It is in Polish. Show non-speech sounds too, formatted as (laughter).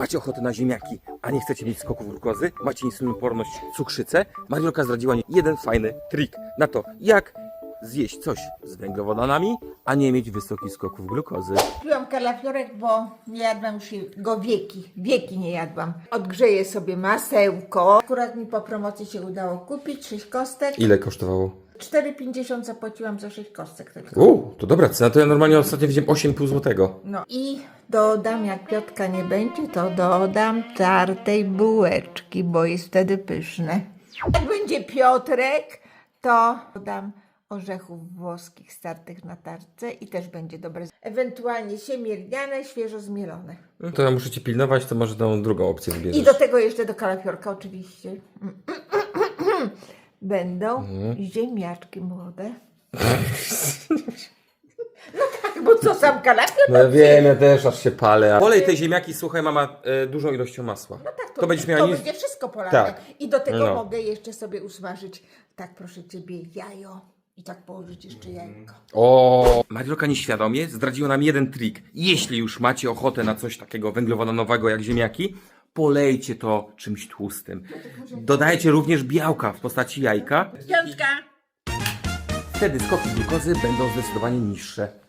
Macie ochotę na ziemniaki, a nie chcecie mieć skoków glukozy? Macie insulinoporność, cukrzycę? Mariolka zdradziła mi jeden fajny trik na to, jak zjeść coś z węglowodanami, a nie mieć wysokich skoków glukozy. Piłam kalafiorek, bo nie jadłam już go wieki. Wieki nie jadłam. Odgrzeję sobie masełko. Akurat mi po promocji się udało kupić 6 kostek. Ile kosztowało? 4,50 zapłaciłam za 6 kostek tylko. Uuu, to dobra cena, to ja normalnie ostatnio widziałem 8,5 złotego. No i dodam, jak Piotka nie będzie, to dodam tartej bułeczki, bo jest wtedy pyszne. Jak będzie Piotrek, to dodam orzechów włoskich startych na tarce i też będzie dobre. Ewentualnie siemierniane, świeżo zmielone. No to ja muszę ci pilnować, to może tą drugą opcję wybierzesz. I do tego jeszcze do kalafiorka oczywiście. (clears throat) Będą Mhm. ziemniaczki młode. (laughs) No tak, bo co sam kalafior? No ja wiem, ja też aż się palę. Polej te ziemniaki, słuchaj mama, e, dużą ilością masła. No tak, to, to będziesz to miała nic... będzie wszystko polane. Tak. I do tego No. mogę jeszcze sobie usmażyć, tak proszę Ciebie, jajo i tak położyć jeszcze jajko. O! Mariolka nieświadomie zdradziła nam jeden trik. Jeśli już macie ochotę na coś takiego węglowodanowego jak ziemniaki, polejcie to czymś tłustym. Dodajcie również białka w postaci jajka. Piątka! Wtedy skoki glukozy będą zdecydowanie niższe.